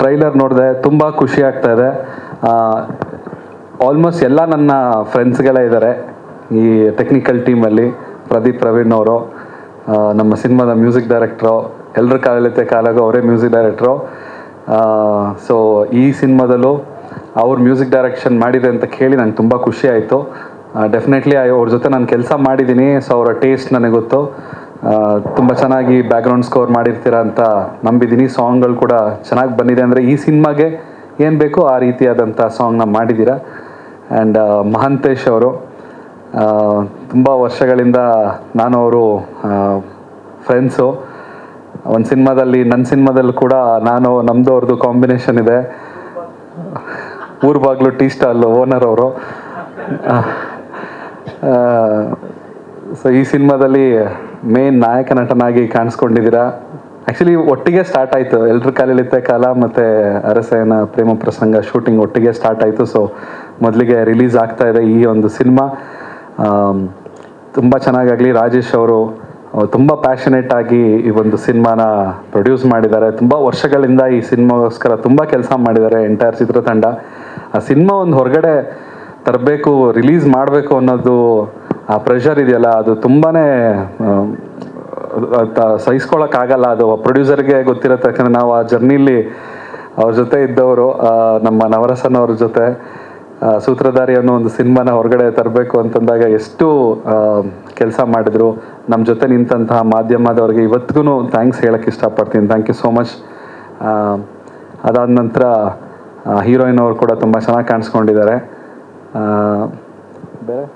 Trailer ನೋಡಿದೆ ತುಂಬ ಖುಷಿ ಆಗ್ತಾ ಇದೆ. ಆಲ್ಮೋಸ್ಟ್ ಎಲ್ಲ ನನ್ನ ಫ್ರೆಂಡ್ಸ್ಗಳೇ ಇದ್ದಾರೆ ಈ ಟೆಕ್ನಿಕಲ್ ಟೀಮಲ್ಲಿ ಪ್ರದೀಪ್ ಪ್ರವೀಣ್ ಅವರು ನಮ್ಮ ಸಿನಿಮಾದ ಮ್ಯೂಸಿಕ್ ಡೈರೆಕ್ಟ್ರು ಎಲ್ಲರ ಕಾಲತೆ ಕಾಲಾಗ ಅವರೇ ಮ್ಯೂಸಿಕ್ ಡೈರೆಕ್ಟ್ರು ಸೊ ಈ ಸಿನಿಮಾದಲ್ಲೂ ಅವ್ರು ಮ್ಯೂಸಿಕ್ ಡೈರೆಕ್ಷನ್ ಮಾಡಿದೆ ಅಂತ ಕೇಳಿ ನಂಗೆ ತುಂಬ ಖುಷಿ ಆಯಿತು. ಡೆಫಿನೆಟ್ಲಿ ಅವ್ರ ಜೊತೆ ನಾನು ಕೆಲಸ ಮಾಡಿದ್ದೀನಿ ಸೊ ಅವರ ಟೇಸ್ಟ್ ನನಗೆ ಗೊತ್ತು. ತುಂಬ ಚೆನ್ನಾಗಿ ಬ್ಯಾಕ್ಗ್ರೌಂಡ್ ಸ್ಕೋರ್ ಮಾಡಿರ್ತೀರ ಅಂತ ನಂಬಿದ್ದೀನಿ ಸಾಂಗ್ಗಳು ಕೂಡ ಚೆನ್ನಾಗಿ ಬಂದಿದೆ ಅಂದರೆ ಈ ಸಿನಿಮಾಗೆ ಏನು ಬೇಕೋ ಆ ರೀತಿಯಾದಂಥ ಸಾಂಗ್ನ ಮಾಡಿದ್ದೀರಾ ಆ್ಯಂಡ್ ಮಹಂತೇಶ್ ಅವರು ತುಂಬ ವರ್ಷಗಳಿಂದ ನಾನು ಅವರು ಫ್ರೆಂಡ್ಸು ಒಂದು ಸಿನಿಮಾದಲ್ಲಿ ನನ್ನ ಸಿನಿಮಾದಲ್ಲಿ ಕೂಡ ನಾನು ನಮ್ಮದು ಅವ್ರದ್ದು ಕಾಂಬಿನೇಷನ್ ಇದೆ. ಊರ್ ಬಾಗ್ಲು ಟೀ ಸ್ಟಾಲ್ ಓನರ್ ಅವರು ಸೊ ಈ ಸಿನಿಮಾದಲ್ಲಿ ಮೇನ್ ನಾಯಕ ನಟನಾಗಿ ಕಾಣಿಸ್ಕೊಂಡಿದ್ದೀರಾ? ಆ್ಯಕ್ಚುಲಿ ಒಟ್ಟಿಗೆ ಸ್ಟಾರ್ಟ್ ಆಯಿತು. ಎಲ್ಲರ ಕಾಲಿಲಿತ್ತೆ ಕಾಲ ಮತ್ತು ಅರಸೇನ ಪ್ರೇಮ ಪ್ರಸಂಗ ಶೂಟಿಂಗ್ ಒಟ್ಟಿಗೆ ಸ್ಟಾರ್ಟ್ ಆಯಿತು. ಸೊ ಮೊದಲಿಗೆ ರಿಲೀಸ್ ಆಗ್ತಾ ಇದೆ ಈ ಒಂದು ಸಿನಿಮಾ. ತುಂಬ ಚೆನ್ನಾಗಾಗಲಿ. ರಾಜೇಶ್ ಅವರು ತುಂಬ ಪ್ಯಾಷನೇಟ್ ಆಗಿ ಈ ಒಂದು ಸಿನಿಮಾನ ಪ್ರೊಡ್ಯೂಸ್ ಮಾಡಿದ್ದಾರೆ. ತುಂಬ ವರ್ಷಗಳಿಂದ ಈ ಸಿನಿಮಾಗೋಸ್ಕರ ತುಂಬ ಕೆಲಸ ಮಾಡಿದ್ದಾರೆ ಎಂಟೈರ್ ಚಿತ್ರತಂಡ. ಆ ಸಿನಿಮಾ ಒಂದು ಹೊರಗಡೆ ತರಬೇಕು ರಿಲೀಸ್ ಮಾಡಬೇಕು ಅನ್ನೋದು ಆ ಪ್ರೆಷರ್ ಇದೆಯಲ್ಲ, ಅದು ತುಂಬಾ ಸಹಿಸ್ಕೊಳಕ್ಕಾಗಲ್ಲ ಅದು ಪ್ರೊಡ್ಯೂಸರ್ಗೆ ಗೊತ್ತಿರತ್ತೆ ಯಾಕಂದ್ರೆ ನಾವು ಆ ಜರ್ನಿಲಿ ಅವ್ರ ಜೊತೆ ಇದ್ದವರು ನಮ್ಮ ನವರಸನ್ ಅವ್ರ ಜೊತೆ ಸೂತ್ರಧಾರಿ ಅನ್ನೋ ಒಂದು ಸಿನಿಮಾನ ಹೊರಗಡೆ ತರಬೇಕು ಅಂತಂದಾಗ ಎಷ್ಟು ಕೆಲಸ ಮಾಡಿದ್ರು. ನಮ್ಮ ಜೊತೆ ನಿಂತಹ ಮಾಧ್ಯಮದವ್ರಿಗೆ ಇವತ್ತಿಗೂ ಥ್ಯಾಂಕ್ಸ್ ಹೇಳಕ್ಕೆ ಇಷ್ಟಪಡ್ತೀನಿ. ಥ್ಯಾಂಕ್ ಯು ಸೋ ಮಚ್ ಅದಾದ ನಂತರ ಹೀರೋಯಿನ್ ಅವರು ಕೂಡ ತುಂಬ ಚೆನ್ನಾಗಿ ಕಾಣಿಸ್ಕೊಂಡಿದ್ದಾರೆ. ಬೇರೆ?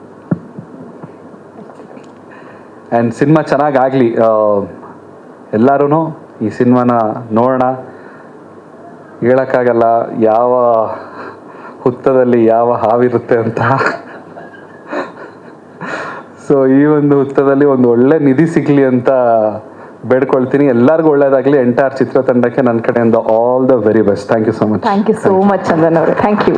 ಆ್ಯಂಡ್ ಸಿನಿಮಾ ಚೆನ್ನಾಗಾಗಲಿ ಎಲ್ಲರೂ ಈ ಸಿನಿಮಾನ ನೋಡೋಣ. ಹೇಳೋಕ್ಕಾಗಲ್ಲ, ಯಾವ ಹುತ್ತದಲ್ಲಿ ಯಾವ ಹಾವಿರುತ್ತೆ ಅಂತ. ಸೊ ಈ ಒಂದು ಹುತ್ತದಲ್ಲಿ ಒಂದು ಒಳ್ಳೆ ನಿಧಿ ಸಿಗಲಿ ಅಂತ ಬೇಡ್ಕೊಳ್ತೀನಿ. ಎಲ್ಲರಿಗೂ ಒಳ್ಳೇದಾಗಲಿ. ಎಂಟಾರ್ ಚಿತ್ರತಂಡಕ್ಕೆ ನನ್ನ ಕಡೆಯಿಂದ all the very best thank you so much thank you so much Chandan ಅವರೇ. Thank you